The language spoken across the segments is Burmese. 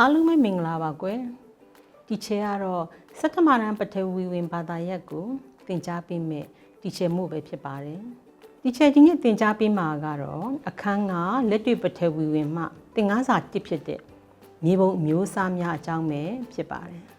အားလုံးပဲမင်္ဂလာပါကွယ်ဒီချေကတော့စက်တမရန်ပထဝီဝင်ဘာသာရပ်ကိုသင်ကြားပေးမယ်ဒီချေမှုပဲဖြစ်ပါတယ်ဒီချေဒီနေ့သင်ကြားပေးမှာကတော့အခန်းကလက်တွေ့ပထဝီဝင်မှသင်ခန်းစာတစ်ဖြစ်တဲ့မြေပုံအမျိုးအစားများအကြောင်းပဲဖြစ်ပါတယ်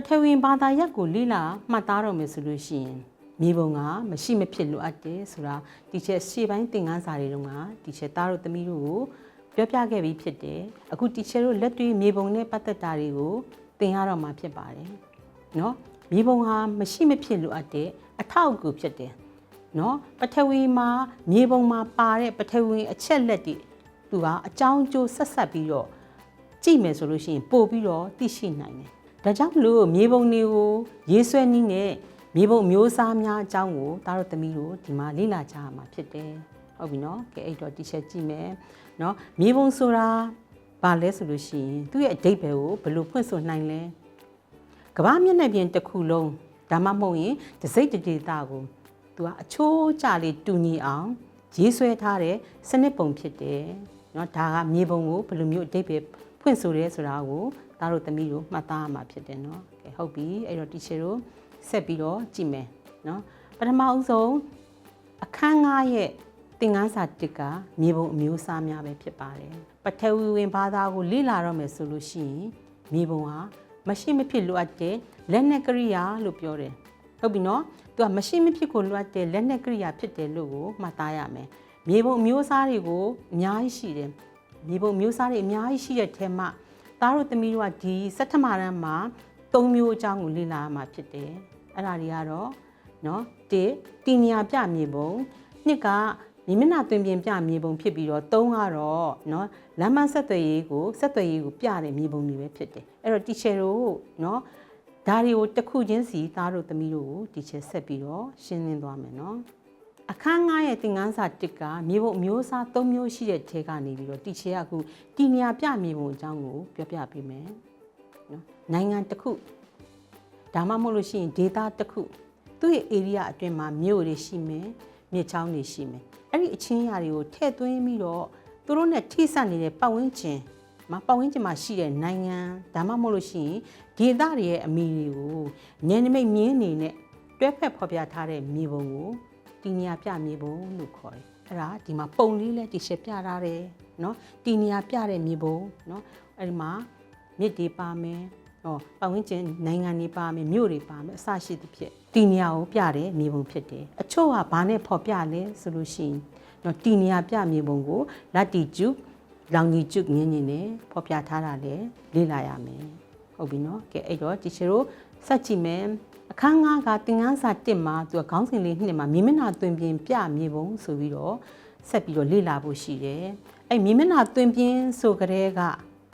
ပထဝီဘာသာရပ်ကိုလေ့လာမှတ်သားတော့မယ်ဆိုလို့ရှိရင်မြေပုံကမရှိမဖြစ်လိုအပ်တယ်ဆိုတာဒီချက်ရှေ့ပိုင်းသင်ခန်းစာတွေတုန်းကဒီချက်သားတို့သမီးတို့ကိုပြောပြခဲ့ပြီးဖြစ်တယ်အခုဒီချက်တို့လက်တွေ့မြေပုံနဲ့ပတ်သက်တာတွေကိုသင်ရတော့မှာဖြစ်ပါတယ်เนาะမြေပုံဟာမရှိမဖြစ်လိုအပ်တဲ့အထောက်အကူဖြစ်တယ်เนาะပထဝီမှာမြေပုံမှာပါတဲ့ပထဝီအချက်လက်တွေသူကအကြောင်းကျိုးဆက်ဆက်ပြီးတော့ကြည့်မယ်ဆိုလို့ရှိရင်ပို့ပြီးတော့သိရှိနိုင်တယ် ဒါကြောင့်မလို့မြေပုံတွေကိုရေးဆွဲနည်းနဲ့မြေပုံမျိုးစားများအကြောင်းကိုတားတို့သမီးတို့ဒီမှာလေ့လာကြရမှာဖြစ်တယ်။ဟုတ်ပြီနော်။ကဲအဲ့တော့ t-shirt ကြည့်မယ်။နော်မြေပုံဆိုတာဘာလဲဆိုလို့ရှိရင်သူ့ရဲ့အဓိပ္ပာယ်ကိုဘယ်လိုဖွင့်ဆိုနိုင်လဲ။ကမ္ဘာမျက်နှာပြင်တစ်ခုလုံးဒါမှမဟုတ်ရင်ဒစိတ်တဒေတာကိုသူကအချိုးကျလေးတူညီအောင်ရေးဆွဲထားတဲ့စနစ်ပုံဖြစ်တယ်။နော်ဒါကမြေပုံကိုဘယ်လိုမျိုးအဓိပ္ပာယ်ဖွင့်ဆိုရဲဆိုတာကို သားတို့သမီးတို့မှတ်သားရမှာဖြစ်တယ်เนาะကဲဟုတ်ပြီအဲ့တော့တီချာတို့ဆက်ပြီးတော့ကြည့်မယ်เนาะပထမဦးဆုံးအခန်း9ရဲ့သင်ခန်းစာတစ်ကမြေပုံအမျိုးအစားများပဲဖြစ်ပါတယ်ပထဝီဝင်ဘာသာကိုလေ့လာတော့မယ်ဆိုလို့ရှိရင်မြေပုံဟာမရှိမဖြစ်လိုအပ်တဲ့လက်နက်ကရိယာလို့ပြောတယ်ဟုတ်ပြီနော်သူကမရှိမဖြစ်ကိုလိုအပ်တဲ့လက်နက်ကရိယာဖြစ်တယ်လို့ကိုမှတ်သားရမယ်မြေပုံအမျိုးအစားတွေကိုအများကြီးရှိတယ်မြေပုံမျိုးစားတွေအများကြီးရှိတဲ့ထဲမှာ သားတို့သမီးတို့ကဒီစက်ထမရန်မှာ၃မျိုးအကြောင်းကိုလေ့လာရမှာဖြစ်တယ်အဲ့ဒါတွေကတော့နော်တစ်တီနီယာပြမြေပုံနှစ်ကမြေမျက်နှာသွင်ပြင်ပြမြေပုံဖြစ်ပြီးတော့သုံးကတော့နော်လမ်းမဆက်သွယ်ရေးကိုဆက်သွယ်ရေးကိုပြတဲ့မြေပုံတွေပဲဖြစ်တယ်အဲ့တော့တီချယ်တို့နော်ဒါတွေကိုတစ်ခုချင်းစီသားတို့သမီးတို့ကိုတီချယ်ဆက်ပြီးတော့ရှင်းလင်းသွားမယ်နော် အခန်း9ရဲ့သင်ခန်းစာ1ကမြေပုံအမျိုးအစား3မျိုးရှိတဲ့ထဲကနေပြီးတော့တီချေကအခုတီနီယာပြမြေပုံအကြောင်းကိုပြောပြပေးမယ်နော်နိုင်ငံတစ်ခုဒါမှမဟုတ်လို့ရှိရင်ဒေသတစ်ခုသူ့ရဲ့ area အတွင်းမှာမြို့တွေရှိမယ်မြစ်ချောင်းတွေရှိမယ်အဲ့ဒီအချင်းအရာတွေကိုထည့်သွင်းပြီးတော့သူတို့နဲ့ထိစပ်နေတဲ့ပတ်ဝန်းကျင်မှာပတ်ဝန်းကျင်မှာရှိတဲ့နိုင်ငံဒါမှမဟုတ်လို့ရှိရင်ဒေသတွေရဲ့အမီတွေကိုနယ်နိမိတ်မြင်းနေနဲ့တွဲဖက်ဖော်ပြထားတဲ့မြေပုံကို တီနီယာပြမြေပုံလို့ခေါ်တယ်အဲ့ဒါဒီမှာပုံလေးလဲတီရှပ်ပြထားတယ်နော်တီနီယာပြတဲ့မြေပုံနော်အဲ့ဒီမှာမြစ်တွေပါမယ်ဟောပတ်ဝန်းကျင်နိုင်ငံတွေပါမယ်မြို့တွေပါမယ်အစရှိသဖြင့်တီနီယာကိုပြတဲ့မြေပုံဖြစ်တယ်အချို့ကဘာနဲ့ဖော်ပြလဲဆိုလို့ရှိရင်နော်တီနီယာပြမြေပုံကိုလက်တီကျူလောင်ကြီးကျုငင်းငင်းနဲ့ဖော်ပြထားတာလေလေ့လာရမယ်ဟုတ်ပြီနော်ကဲအဲ့တော့တီချေတို့စัจကြည့်မယ် အခန်း9ကသင်ခန်းစာ1မှာသူကခေါင်းစဉ်လေးနှစ်မှာမြေမျက်နှာသွင်ပြင်ပြမြေပုံဆိုပြီးတော့ဆက်ပြီးတော့လေ့လာဖို့ရှိတယ်။အဲ့မြေမျက်နှာသွင်ပြင်ဆိုကြတဲ့က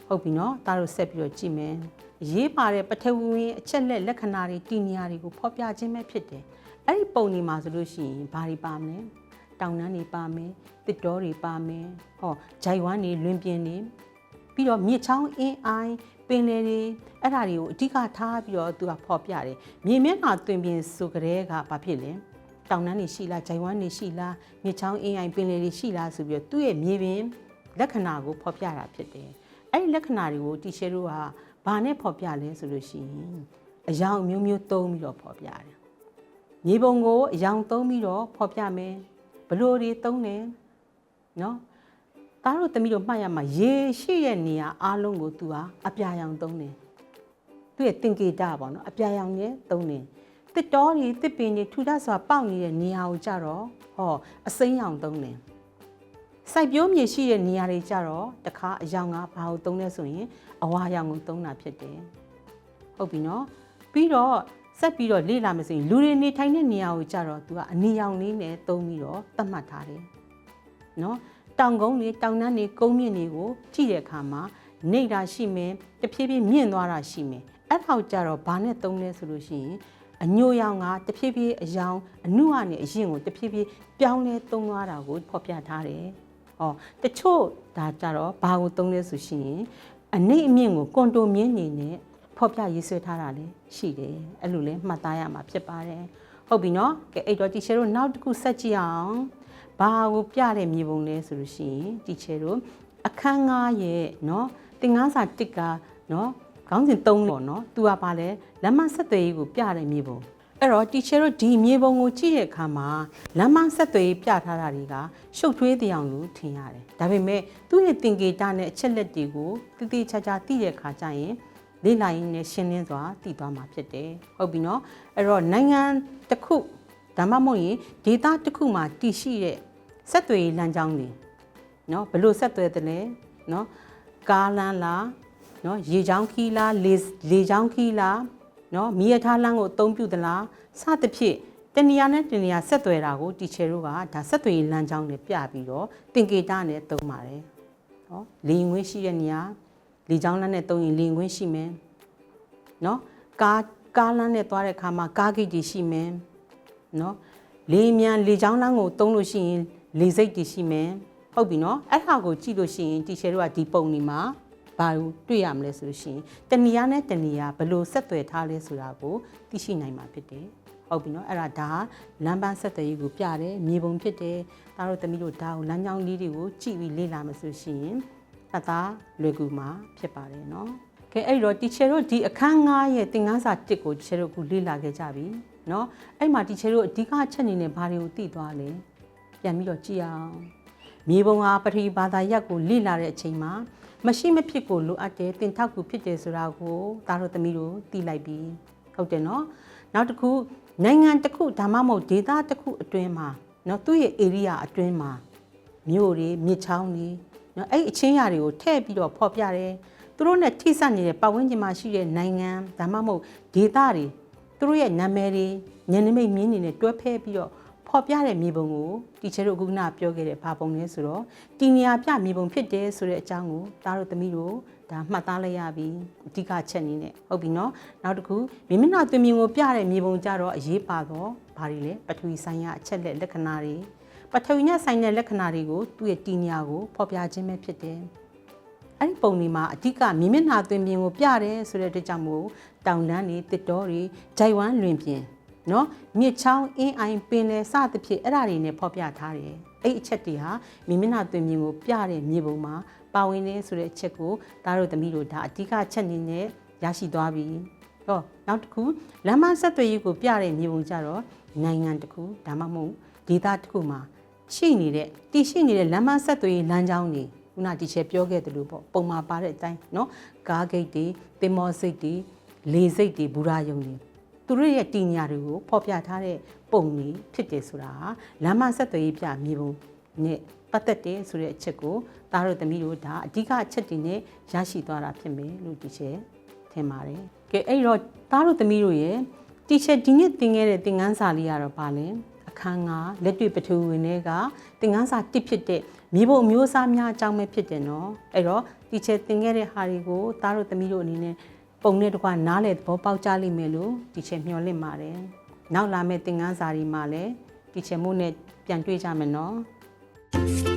ဟုတ်ပြီနော်။ဒါတို့ဆက်ပြီးတော့ကြည့်မယ်။ရေးပါတဲ့ပထဝီဝင်အချက်လက်လက္ခဏာတွေတီနီယာတွေကိုဖော်ပြခြင်းပဲဖြစ်တယ်။အဲ့ဒီပုံဒီမှာဆိုလို့ရှိရင်ဘာတွေပါမလဲ။တောင်တန်းတွေပါမယ်။တစ်တောတွေပါမယ်။ဟောဂျိုင်ဝမ်းတွေလွင်ပြင်တွေပြီးတော့မြစ်ချောင်းအင်းအိုင် ပင်လယ်တွေအဲ့ဒါတွေကိုအဓိကထားပြီးတော့သူကဖော်ပြတယ်မြေမျက်နှာတွင်ပြင်ဆိုကြတဲ့ကဘာဖြစ်လဲတောင်တန်းတွေရှိလားဂျိုင်ဝမ်းတွေရှိလားမြစ်ချောင်းအင်းအိုင်ပင်လယ်တွေရှိလားဆိုပြီးတော့သူ့ရဲ့မြေပြင်လက္ခဏာကိုဖော်ပြတာဖြစ်တယ်အဲ့ဒီလက္ခဏာတွေကိုတီရှယ်တို့ကဘာနဲ့ဖော်ပြလဲဆိုလို့ရှိရင်အယောင်မျိုးမျိုးသုံးပြီးတော့ဖော်ပြတယ်မြေပုံကိုအယောင်သုံးပြီးတော့ဖော်ပြမယ်ဘလို့တွေသုံးတယ်နော် သားတို့သမီးတို့မှတ်ရမှာရေရှိတဲ့နေရာအားလုံးကိုသူဟာအပြာရောင်သုံးတယ်သူရဲ့တင်ကေတာပေါ့နော်အပြာရောင်နဲ့သုံးတယ်တစ်တော်ကြီးတစ်ပင်ကြီးထူထပ်စွာပေါက်နေတဲ့နေရာကိုကြတော့ဟောအစိမ်းရောင်သုံးတယ်စိုက်ပျိုးမြေရှိတဲ့နေရာတွေကြတော့တခါအယောင်ကဘာကိုသုံးလဲဆိုရင်အဝါရောင်ကိုသုံးတာဖြစ်တယ်ဟုတ်ပြီနော်ပြီးတော့ဆက်ပြီးတော့လေ့လာမယ်ဆိုရင်လူတွေနေထိုင်တဲ့နေရာကိုကြတော့သူကအနီရောင်လေးနဲ့သုံးပြီးတော့သတ်မှတ်ထားတယ်နော် တောင်ကုန်းတွေတောင်တန်းတွေကုန်းမြင့်တွေကိုကြည့်တဲ့အခါမှာနေတာရှိမယ်တဖြည်းဖြည်းမြင့်သွားတာရှိမယ်အဲ့ထောက်ကြတော့ဘာနဲ့သုံးလဲဆိုလို့ရှိရင်အညိုရောင်ကတဖြည်းဖြည်းအယောင်အနုကနေအရင်ကိုတဖြည်းဖြည်းပြောင်းလဲသုံးသွားတာကိုဖော်ပြထားတယ်ဟောတချို့ဒါကြတော့ဘာကိုသုံးလဲဆိုရှင်အနိမ့်အမြင့်ကိုကွန်တိုမြင့်နေနဲ့ဖဖော်ပြရေးဆွဲထားတာလည်းရှိတယ်အဲ့လိုလည်းမှတ်သားရမှာဖြစ်ပါတယ်ဟုတ်ပြီနော်ကဲအဲ့တော့ teacher တို့နောက်တစ်ခုဆက်ကြည့်အောင် ဘာကိုပြတဲ့မြေပုံလဲဆိုလို့ရှိရင် teacher တို့အခန်း9ရဲ့နော်သင်ခန်းစာ1ကနော်ခေါင်းစဉ်3ပေါ့နော်သူကပါလဲလမ်းမဆက်သွယ်ရေးကိုပြတဲ့မြေပုံအဲ့တော့ teacher တို့ဒီမြေပုံကိုကြည့်တဲ့အခါမှာလမ်းမဆက်သွယ်ရေးပြထားတာတွေကရှုပ်ထွေးတဲ့အောင်လို့ထင်ရတယ်ဒါပေမဲ့သူ့ရဲ့သင်္ကေတနဲ့အချက်လက်တွေကိုတိတိကျကျသိတဲ့အခါကျရင်လေ့လာရင်းနဲ့ရှင်းလင်းစွာသိသွားမှာဖြစ်တယ်ဟုတ်ပြီနော်အဲ့တော့နိုင်ငံတစ်ခုဒါမှမဟုတ်ရင်ဒေသတစ်ခုမှာတည်ရှိတဲ့ ဆက်သွယ်ရေးလမ်းကြောင်းတွေနော်ဘယ်လို့ဆက်သွယ်တယ်လဲနော်ကားလမ်းလားနော်ရေချောင်းခီးလားလေလေချောင်းခီးလားနော်မီးရထားလမ်းကိုအသုံးပြုသလားစသဖြင့်တနေရာနဲ့တနေရာဆက်သွယ်တာကိုတီချယ်တို့ကဒါဆက်သွယ်ရေးလမ်းကြောင်းနဲ့ပြပြီးတော့သင်္ကေတနဲ့သုံးပါတယ်နော်လေရင်ခွင့်ရှိတဲ့နေရာလေချောင်းလမ်းနဲ့သုံးရင်လေရင်ခွင့်ရှိမယ်နော်ကားကားလမ်းနဲ့သွားတဲ့အခါမှာကားဂိတ်တွေရှိမယ်နော်လေမြန်လေချောင်းလမ်းကိုသုံးလို့ရှိရင် လေစိတ်တွေရှိမယ်ဟုတ်ပြီနော်အဲ့ဟာကိုကြည့်လို့ရှိရင်တီချယ်တို့ကဒီပုံဒီမှာဘာလို့တွေ့ရမလဲဆိုလို့ရှိရင်တဏီယာနဲ့တဏီယာဘယ်လိုဆက်သွယ်ထားလဲဆိုတာကိုသိရှိနိုင်မှာဖြစ်တယ်ဟုတ်ပြီနော်အဲ့ဒါဒါလမ်းပန်းဆက်သွယ်ရေးကိုပြတယ်မြေပုံဖြစ်တယ်ဒါတို့သမီးတို့ဒါကိုလမ်းကြောင်းလေးတွေကိုကြည့်ပြီးလေ့လာမယ်ဆိုရှင်အသားလွယ်ကူမှာဖြစ်ပါတယ်နော်ကဲအဲ့တော့ teacher တို့ဒီအခန်း9ရဲ့သင်ခန်းစာ1ကို teacher တို့အခုလေ့လာခဲ့ကြပြီเนาะအဲ့မှာ teacher တို့အဓိကအချက်အနေနဲ့ဘာတွေကိုသိသွားလဲ ပြန်ပြီးတော့ကြည့်အောင်မြေပုံဟာပထဝီဘာသာရပ်ကိုလိလာတဲ့အချိန်မှာမရှိမဖြစ်ကိုလိုအပ်တဲ့တင်ထောက်ကူဖြစ်တယ်ဆိုတာကိုသားတို့သမီးတို့သိလိုက်ပြီဟုတ်တယ်နော်နောက်တစ်ခုနိုင်ငံတစ်ခုဒါမှမဟုတ်ဒေသတစ်ခုအတွင်းမှာနော်သူ့ရဲ့ area အတွင်းမှာမြို့တွေမြစ်ချောင်းတွေနော်အဲ့အချင်းရာတွေကိုထည့်ပြီးတော့ဖော်ပြတယ်သူတို့နဲ့ထိစပ်နေတဲ့ပတ်ဝန်းကျင်မှာရှိတဲ့နိုင်ငံဒါမှမဟုတ်ဒေသတွေသူတို့ရဲ့နာမည်တွေညနေမိတ်မြင်းတွေနဲ့တွဲဖဲပြီးတော့ ဖော်ပြတဲ့မြေပုံကိုတီချာတို့အခုကပြောခဲ့တဲ့ဘာပုံလဲဆိုတော့တီနီယာပြမြေပုံဖြစ်တယ်ဆိုတဲ့အကြောင်းကိုသားတို့သမီးတို့ဒါမှတ်သားလိုက်ရပြီအဓိကချက်နေနဲ့ဟုတ်ပြီနော်နောက်တစ်ခုမိမနာသွင်မြင်ကိုပြတဲ့မြေပုံကြတော့အရေးပါတော့ဘာတွေလဲပထဝီဆိုင်ရာအချက်လက်လက္ခဏာတွေပထဝီနဲ့ဆိုင်တဲ့လက္ခဏာတွေကိုသူ့ရဲ့တီနီယာကိုဖော်ပြခြင်းပဲဖြစ်တယ်အဲ့ဒီပုံဒီမှာအဓိကမြင်မျက်နှာသွင်ပြင်ကိုပြတယ်ဆိုတဲ့အတွက်ကြောင့်မို့တောင်တန်းတွေတစ်တော်တွေဂျိုင်ဝမ်လွင်ပြင် နော်မြစ်ချောင်းအင်းအိုင်ပင်လယ်စသဖြင့်အဲ့ဒါတွေနဲ့ဖော်ပြထားတယ်အဲ့အချက်တွေဟာမြင်မျက်နှာသွင်ပြင်ကိုပြတဲ့မြေပုံမှာပါဝင်နေဆိုတဲ့အချက်ကိုဒါတို့သမီးတို့ဒါအဓိကချက်နေနဲ့ရရှိသွားပြီဟောနောက်တစ်ခုလမ်းမဆက်သွယ်ရေးကိုပြတဲ့မြေပုံကြတော့နိုင်ငံတစ်ခုဒါမှမဟုတ်ဒေသတစ်ခုမှာရှိနေတဲ့တည်ရှိနေတဲ့လမ်းမဆက်သွယ်ရေးလမ်းကြောင်းတွေခုနတီချေပြောခဲ့တယ်လို့ပေါ့ပုံမှာပါတဲ့အတိုင်းเนาะကားဂိတ်တွေတင်မောစိတ်တွေလေစိတ်တွေဘူရာယုံတွေ သူတို့ရဲ့တင်ညာတွေကိုဖော်ပြထားတဲ့ပုံတွေဖြစ်တယ်ဆိုတာဟာလမ်းမဆက်သွယ်ရေးပြမြေပုံနဲ့ပတ်သက်တယ်ဆိုတဲ့အချက်ကိုသားတို့သမီးတို့ဒါအဓိကအချက်တွေနဲ့ရရှိသွားတာဖြစ်မယ်လို့တီချေထင်ပါတယ်။ကဲအဲ့တော့သားတို့သမီးတို့ရဲ့တီချေဒီနေ့သင်ခဲ့တဲ့သင်ခန်းစာလေးကတော့ပါလဲအခန်းကလက်တွေ့ပထဝီဝင်တွေကသင်ခန်းစာတစ်ဖြစ်တဲ့မြေပုံမျိုးစားများအကြောင်းပဲဖြစ်တယ်နော်။အဲ့တော့တီချေသင်ခဲ့တဲ့ဟာတွေကိုသားတို့သမီးတို့အနေနဲ့ ပုံနဲ့တကွာနားလေသဘောပေါက်ကြလိမ့်မယ်လို့တီချေမျှော်လင့်ပါတယ်။နောက်လာမယ့်သင်ခန်းစာတွေမှာလည်းတီချေမို့နဲ့ပြန်တွေ့ကြမယ်နော်။